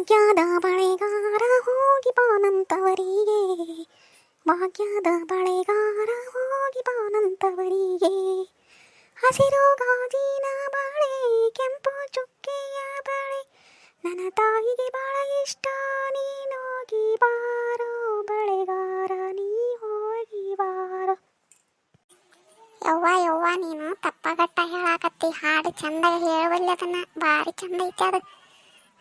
ಭಾಗ್ಯದ ಬಳೆಗಾರ ಹೋಗಿ ಬಾನಂತವರಿಗೆ. ಭಾಗ್ಯದ ಬಳೆಗಾರ ಹೋಗಿ ಬಾನಂತವರಿಗೆ. ಹಸಿರು ಗಾಜಿನ ಬಳೆ, ಕೆಂಪು ಚುಕ್ಕೆಯ ಬಳೆ. ನನ್ನ ತಾಯಿಗೆ ಬಹಳ ಇಷ್ಟ ನೀನೋಗಿ ಬಾರೋ ಬಳೆಗಾರ, ನೀ ಹೋಗಿ ಬಾರೋ. ಯವ್ವ ಯವ್ವ, ನೀನು ತಪ್ಪಗಟ್ಟ ಹೇಳಾಕತ್ತಿ. ಹಾಡು ಚಂದ ಹೇಳವಲ್ಲಿ ಅದನ್ನ, ಭಾರಿ ಚಂದ ಐತೆ ಅದು.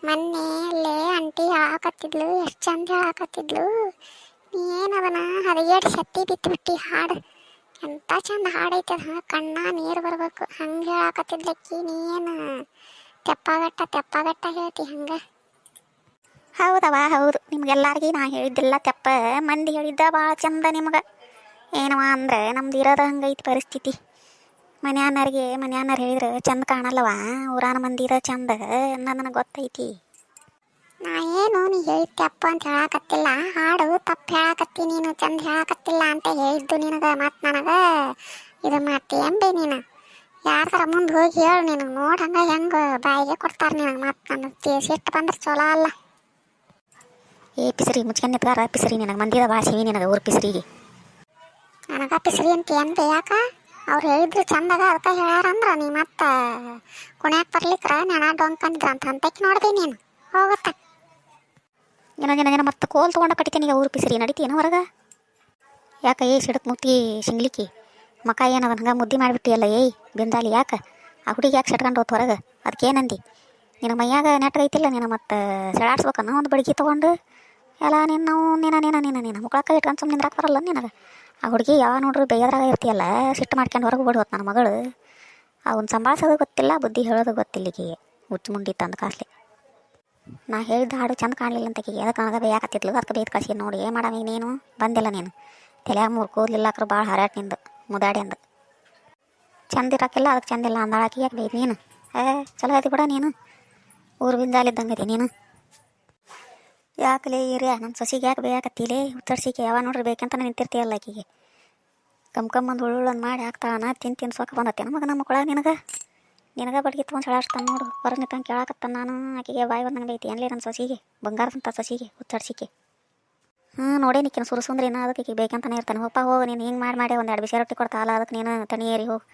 ಮೊನ್ನೆ ಅಲ್ಲೇ ಅಂಟಿ ಹಾಕತ್ತಿದ್ಲು, ಎಷ್ಟು ಚಂದ ಹಾಕತ್ತಿದ್ಲು. ನೀ ಏನದನ್ನ ಹದಿಗೇಟ್ ಸತ್ತಿ ಬಿಟ್ಟು ಹಾಡು. ಎಂಥ ಚಂದ ಹಾಡೈತೆ ಅದು, ಕಣ್ಣ ನೀರು ಬರ್ಬೇಕು. ಹಂಗೆ ಹೇಳಾಕತ್ತಿದ್ಲಕ್ಕಿ ನೀನು. ತೆಪ್ಪಗಟ್ಟ ತೆಪ್ಪಗಟ್ಟ ಹೇಳ್ತಿ ಹಂಗೆ. ಹೌದವ, ಹೌದು. ನಿಮ್ಗೆಲ್ಲರಿಗೂ ನಾ ಹೇಳಿದ್ದಿಲ್ಲ ತೆಪ್ಪ. ಮಂದಿ ಹೇಳಿದ್ದ ಭಾಳ ಚಂದ ನಿಮ್ಗೆ. ಏನವ ಅಂದ್ರೆ ನಮ್ದು ಇರೋದು ಹಂಗೈತಿ ಪರಿಸ್ಥಿತಿ. ಮನ್ಯಾನರಿಗೆ ಮನ್ಯಾನರ್ ಹೇಳಿದ್ರೆ ಚಂದ ಕಾಣಲ್ಲವ? ಊರಾನ ಮಂದಿ ಇರೋ ಚಂದ ನನಗೆ ಗೊತ್ತೈತಿ? ನಾ ಏನು ನೀ ಹೇಳಿದ ತಪ್ಪು ಅಂತ ಹೇಳಕತ್ತಿಲ್ಲ. ಹಾಡು ತಪ್ಪು ಹೇಳಕತ್ತಿ ನೀನು ಚಂದ ಹೇಳಕತ್ತಿಲ್ಲ ಅಂತ ಹೇಳಿದ್ದು ನಿನಗೆ. ಮತ್ತು ನನಗೆ ಇದು ಮಾಡ್ತಿ ಎಂಬೆ ನೀನು. ಯಾರ್ದಾರ ಮುಂದೆ ಹೋಗಿ ಹೇಳು ನೀನು. ನೋಡ್ ಹಂಗ ಹೆಂಗೆ ಬಾಯಿಗೆ ಕೊಡ್ತಾರೆ ನಿನಗೆ. ಮತ್ತು ನನ್ನ ಸಿಟ್ಟು ಬಂದ್ರೆ ಚಲೋ ಅಲ್ಲ. ಏ ಪಿಸರಿ ಮುಚ್ಕೊಂಡು ನಿತ್ಗಾರ ಪಿಸರಿ ನಿನಗೆ ಮಂದಿದ ಭಾಷೆ ನಿನಗೆ ಊರು ಪಿಸರಿಗೆ. ನನಗ ಪಿಸ್ರಿ ಅಂತ ಎಂಬೆ ಯಾಕ? ಅವ್ರು ಹೇಳಿದ್ರು ಚಂದಾಗ ಅದಕ್ಕೆ ಹೇಳ್ಯಾರಂದ್ರ ನೀ ಮತ್ತೆ ಕುಣ್ಯಾಕ ಬರ್ಲಿಕ್ರ ನೆನ ಡೊಂಕಂದ್ರ ಅಂತ ಅಂತಕ್ಕೆ ನೋಡ್ದೆ ನೀನು. ಹೋಗುತ್ತ. ಏನೋ ಜನ ಮತ್ತೆ ಕೋಲ್ ತೊಗೊಂಡ ಕಟ್ಟಿತೀನಿ ಈಗ ಊರು ಪಿಸರಿ ಏನೋ ಹೊರಗೆ? ಯಾಕೆ ಏ ಸಿಡಕ್ ಮುತ್ತಿ ಶಿಂಗ್ಲಿಕ್ಕಿ? ಮಕ ಏನದ, ಹಂಗೆ ಮುದ್ದೆ ಮಾಡಿಬಿಟ್ಟಿಯಲ್ಲ ಏಯ್, ಬಿಂದಾಲಿ ಯಾಕೆ? ಆ ಹುಡುಗಿ ಯಾಕೆ ಸಟ್ಕೊಂಡು ಹೋತ್ ಹೊರಗೆ? ಅದಕ್ಕೇನಂದಿ ನಿನ್ನ ಮೈಯಾಗ ನೆಟ್ಟಗೈತಿಲ್ಲ ನಿನ್ನ ಮತ್ತೆ ಸೆಳಾಡ್ಸ್ಬೇಕನ್ನ ಒಂದು ಬಡಗಿ ತೊಗೊಂಡು ಎಲ್ಲ ನಿನ್ನ ನಾವು, ನಿನ್ನ ನಿನ್ನ ನಿನ್ನ ನಿನ್ನ ಮುಕ್ಕಳಕ್ಕೆ ಇಟ್ಕೊಂಡು ಸುಮ್ಮನೆ ನಿಂದ್ರಾಕ್ ಬರಲ್ಲ ನಿನಗೆ ಆ ಹುಡುಗಿ ಯಾವ ನೋಡ್ರಿ ಬೇಯದ್ರಾಗ ಇರ್ತೀಯಲ್ಲ, ಸಿಟ್ಟು ಮಾಡ್ಕೊಂಡು ಹೊರಗೆ ಬಿಡೋತ್ ನನ್ನ ಮಗಳು. ಅವ್ನು ಸಂಭಾಳಿಸೋದು ಗೊತ್ತಿಲ್ಲ, ಬುದ್ಧಿ ಹೇಳೋದು ಗೊತ್ತಿಲ್ಲ ಈಕಿಗೆ ಹುಚ್ಚು ಮುಂಡಿ ತಂದು ಕಾಸ್ಲಿ. ನಾ ಹೇಳಿದ ಹಾಡು ಚಂದ ಕಾಣಲಿಲ್ಲ ಅಂತ ಆಕಿಗೆ ಅದಕ್ಕೆ ನನಗೆ ಬೇಯಾಕತ್ತಿದ್ಲು? ಅದಕ್ಕೆ ಬೇಯ್ದು ಕಳಿಸಿ ನೋಡಿ ಏನು ಮಾಡಮಿ ನೀನು? ಬಂದಿಲ್ಲ ನೀನು. ತಲೆಯಾಗ ಮೂರು ಕೂದಲಿಲ್ಲ ಅಕ್ರ ಭಾಳ ಹರಾಟ್ ನಿಂದು, ಮುದಾಡಿ ಅಂದು. ಚಂದ ಇರೋಕ್ಕಿಲ್ಲ ಅದಕ್ಕೆ ಚಂದ ಇಲ್ಲ ಅಂದಾಳಕಿ, ಯಾಕೆ ಬೇಯ್ದು ನೀನು? ಏ, ಚಲೋ ಐತಿ ಬಿಡ ನೀನು. ಊರು ಬಿಂದಾಲಿದ್ದಂಗೆ ಐತಿ ನೀನು. ಯಾಕಲೇ ಏರಿಯಾ ನನ್ನ ಸೊಸಿಗೆ ಯಾಕೆ ಬೇಯಾಕತ್ತಿಲೇ ಉತ್ತರ್ಸಿಕೆ ಯಾವ ನೋಡ್ರಿ ಬೇಕಂತ ನಿಂತಿರ್ತೀಯಲ್ಲ ಆಕಿಗೆ ಒಂದು ಹುಳುಳನ್ನು ಮಾಡಿ ಹಾಕ್ತಾನ ತಿನ್ ತಿನ್ ಸೊಕ್ಕ ಬಂದತ್ತೆ. ನಮಗೆ ನಮ್ಮ ನಿನಗ ನಿನಗೆ? ನಿನಗೆ ಬಡ್ಗಿ ತೊಗೊಂಡು ಸೆಳಾಡ್ತಾನೆ ನೋಡು. ಹೊರ ನಿಂತಂಗೆ ಕೇಳಾಕತ್ತಾನ ನಾನು. ಆಕೆಗೆ ಬಾಯಿ ಬಂದಂಗೆ ಐತಿ ಅನ್ಲೇ ನನ್ನ ಸೊಸಿಗೆ? ಬಂಗಾರದಂಥ ಸೊಸಿಗೆ, ಉತ್ತರ್ಸಿಕೆ. ಹ್ಞೂ ನೋಡೇ ನಿಕ್ಕಿನ ಸುರಸುಂದ್ರಿ ನಾ ಅದಕ್ಕೆ ಈಗ ಬೇಕಂತಾನೆ ಇರ್ತಾನೆ. ಹೋಪ ಹೋಗಿ. ನೀನು ಹಿಂಗೆ ಮಾಡಿ ಮಾಡಿ ಒಂದು ಎರಡು ಬಿಸಿ ರೊಟ್ಟಿ ಕೊಡ್ತಾಲ್ಲ ಅದಕ್ಕೆ ನೀನು ತಣಿ ಏರಿ ಹೋಗಿ.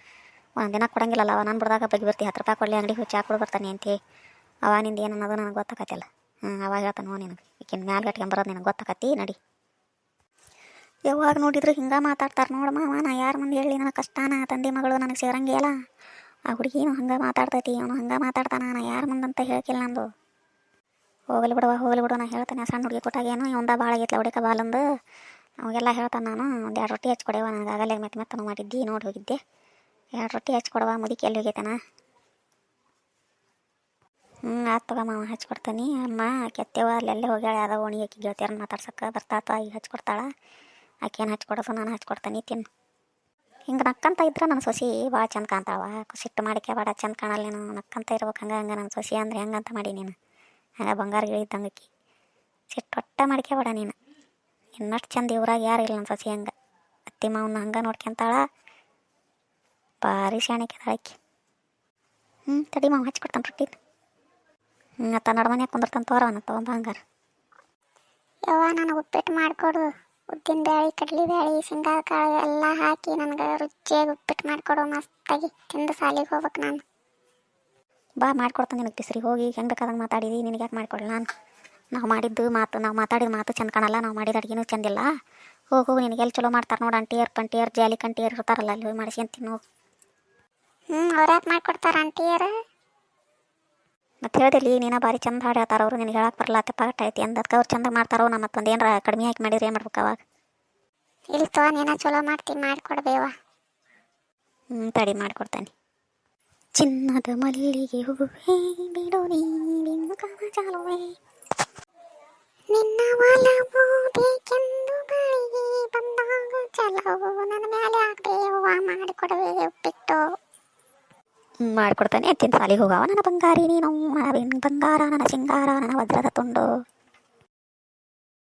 ಒಂದು ದಿನ ಕೊಡಂಗಿಲ್ಲಲ್ಲ. ನಾನು ಬಿಡ್ದಾಗ ಬಗ್ಗೆ ಬರ್ತಿ. ಹತ್ತು ರೂಪಾಯಿ ಕೊಡಲಿ ಅಂಗಡಿ ಹೋಗಿ ಚಾ ಕೊಡು ಬರ್ತಾನೆ ಅಂತೇ. ಅವ ನಿಂದು ಏನು ಅನ್ನೋದು ನನಗೆ ಗೊತ್ತಾಗತ್ತಿಲ್ಲ ಹ್ಞೂ ಅವಾಗ ಹೇಳ್ತಾನೆ ಹೋ ನಿನಗೆ ಈಕಿನ ಮ್ಯಾಲ ಬರೋದು ನಿನಗೆ ಗೊತ್ತಾಕತ್ತಿ, ನಡಿ. ಯಾವಾಗ ನೋಡಿದ್ರು ಹಿಂಗೆ ಮಾತಾಡ್ತಾರೆ ನೋಡಮ್ಮ ಅವ ನಾ ಯಾರು ಮುಂದೆ ಹೇಳಿ ನನಗೆ ಕಷ್ಟನ, ತಂದೆ ಮಗಳು ನನಗೆ ಸೇರಂಗಿಲ್ಲ ಆ ಹುಡುಗಿನು ಹಂಗೆ ಮಾತಾಡ್ತೈತಿ, ಅವನು ಹಂಗೆ ಮಾತಾಡ್ತಾನ, ನಾ ಮುಂದೆ ಮುಂದಂತ ಹೇಳ್ಕಿಲ್ಲ ನಂದು. ಹೋಗಲಿ ಬಿಡುವ ಹೋಗಲಿ ಬಿಡು ನಾ ಹೇಳ್ತಾನೆ ಸಣ್ಣ ಹುಡುಗಿ ಕೊಟ್ಟಾಗ ಏನು, ಇವಂದ ಭಾಳ ಆಗಿತ್ತು ಹುಡುಕ ಬಾಲಂದು. ಅವಾಗೆಲ್ಲ ಹೇಳ್ತಾನೆ ನಾನು, ಒಂದು ಎರಡು ರೊಟ್ಟಿ ಹಚ್ಕೊಡೆವ ನನಗೆ ಆಗಲೇ ಮೆತ್ತ ಮೆತ್ತನು ಮಾಡಿದ್ದಿ, ನೋಡಿ ಹೋಗಿದ್ದೆ. ಎರಡು ರೊಟ್ಟಿ ಹಚ್ಕೊಡವ ಮುದುಕಿ ಎಲ್ಲಿ ಹೋಗೈತನ? ಆತು ತಗೋ ಮಾವ, ಹಚ್ಕೊಡ್ತೀನಿ. ಅಮ್ಮ ಕೆತ್ತೇವ ಅಲ್ಲೆಲ್ಲೇ ಹೋಗ್ಯಾಳ ಯಾವ್ದೋ ಓಣಿ ಆಕಿ ಗೆಳತಿಯರನ್ನ ಮಾತಾಡ್ಸಕ್ಕೆ ಬರ್ತಾತ, ಈಗ ಹಚ್ಕೊಡ್ತಾಳ. ಏನು ಹಚ್ಕೊಡೋದು, ನಾನು ಹಚ್ಕೊಡ್ತೀನಿ, ತಿನ್ನು. ಹಿಂಗೆ ನಕ್ಕಂತ ಇದ್ರೆ ನನ್ನ ಸೊಸಿ ಭಾಳ ಚಂದ ಕಾಣ್ತಾವ ಸಿಟ್ಟು ಮಾಡಿಕೆ ಬೇಡ ಚಂದ ಕಾಣಲ್ಲ ನೀನು. ನಕ್ಕಂತ ಇರ್ಬೇಕು, ಹಂಗೆ ಹಂಗೆ ನನ್ನ ಸೊಸಿ ಅಂದ್ರೆ ಹೆಂಗಂತ ಮಾಡಿ ನೀನು. ಹಂಗೆ ಬಂಗಾರ ಇಳಿದಂಗೆ ಆಕಿ. ಸಿಟ್ಟು ಒಟ್ಟ ಮಾಡಿಕೆ ಬೇಡ ನೀನು. ಇನ್ನಷ್ಟು ಚಂದ ಇವ್ರಾಗ ಯಾರು ಇಲ್ಲ ನನ್ನ ಸೊಸಿ ಹಂಗೆ. ಅತ್ತಿ ಮಾವನ್ನ ಹಂಗೆ ನೋಡ್ಕೊಂತಾಳ ಭಾರಿ ಶಾಣಿಕೆ ಆಕಿ. ಹ್ಞೂ ತಡಿ ಮಾವ, ಹಚ್ಕೊಡ್ತಾನೆ ರೊಟ್ಟಿ ಹ್ಞೂ ಅತ್ತ ನಡ್ಮನೆ ಕುಂದಿರ್ತಾನೆ ತೋರವನ ತೊಗೊಂಬ ಹಂಗಾರ. ಯವ್ವ, ನನಗೆ ಉಪ್ಪಿಟ್ಟು ಮಾಡಿಕೊಡು. ಉದ್ದಿನ ಬೇಳೆ ಕಡ್ಲಿ ಬೇಳೆ ಶೇಂಗಾ ಕಾಳು ಎಲ್ಲ ಹಾಕಿ ನನಗೆ ರುಚಿಯಾಗಿ ಉಪ್ಪಿಟ್ಟು ಮಾಡಿಕೊಡು ಮಸ್ತಾಗಿ. ತಿಂದು ಸಾಲಿಗೆ ಹೋಗ್ಬೇಕು ನಾನು. ಬಾ, ಮಾಡ್ಕೊಡ್ತಾನೆ ನಿನಗೆ ತಿಸ್ರಿ ಹೋಗಿ ಹೆಂಗೆ ಬೇಕಾದಂಗೆ ಮಾತಾಡಿದಿ, ನಿನಗೆ ಯಾಕೆ ಮಾಡ್ಕೊಡಲ್ಲ ನಾನು? ನಾವು ಮಾಡಿದ್ದು ಮಾತು, ನಾವು ಮಾತಾಡಿದ ಮಾತು ಚಂದ ಕಾಣಲ್ಲ, ನಾವು ಮಾಡಿದ ಅಡುಗೆನೂ ಚಂದಿಲ್ಲ ಹೋಗು ಹೋಗು, ನಿನಗೆ ಎಲ್ಲಿ ಚಲೋ ಮಾಡ್ತಾರೆ ನೋಡಿ ಅಂಟಿಯರ್ ಪಂಟಿಯರ್ ಜಾಲಿ ಕಂಟಿಯರ್ ಇರ್ತಾರಲ್ಲ ಅಲ್ಲಿ ಹೋಗಿ ಮಾಡಿಸ್ಕೊಂತೀನಿ ಹೋಗಿ. ಹ್ಞೂ ಅವ್ರು ಯಾಕೆ ಮಾಡ್ಕೊಡ್ತಾರೆ ಆಂಟಿಯರು ಮತ್ತೆ ಹೇಳ್ದಿಲ್ಲ ನೀನು ಭಾರಿ ಚಂದ ಹಾಡು ಹೇಳ್ತಾರ ಅವರು ನಿನಗೆ ಹೇಳಕ್ಕೆ ಬರಲ್ಲ ಪಾಠ ಐತಿ ಅಂದಕ್ಕೆ ಅವ್ರು ಚಂದ ಮಾಡ್ತಾರೋ ನಮ್ಮ ಮತ್ತೊಂದು ಏನಾರ ಕಡಿಮೆ ಹಾಕಿ ಮಾಡಿದ್ರೆ ಏನು ಮಾಡ್ಬೇಕು ಅವಾಗ? ಇಲ್ಲಿ ತೋ ನೀನ ಚಲೋ ಮಾಡ್ತೀನಿ ಮಾಡಿಕೊಡ್ಬೇವ. ಹ್ಞೂ ತಡಿ ಮಾಡಿಕೊಡ್ತೇನೆ. ಚಿನ್ನದ ಮಲ್ಲಿಗೆ ಹೂವೇ ಬಿಡು ನೀನಿನ್ನು ಕವಚಾಲುವೆ. ನಿನ್ನ ಒಲವು ಬೇಕೆಂದು ಬಳಿಗೆ ಬಂದಾಗ ಚಲೋ ನನ್ನ ಮೇಲೆ ಆಗ್ಬೇವ ಮಾಡಿಕೊಡುವೆ ಉಪ್ಪಿಟ್ಟು ಮಾಡ್ಕೊಡ್ತಾನೆ ತಿಂದು ಸಾಲಿಗೆ ಹೋಗವ. ನನ್ನ ಬಂಗಾರಿ ನೀನು ಬಂಗಾರ ನನ್ನ ಸಿಂಗಾರ ನನ್ನ ವಜ್ರದ ತುಂಡು.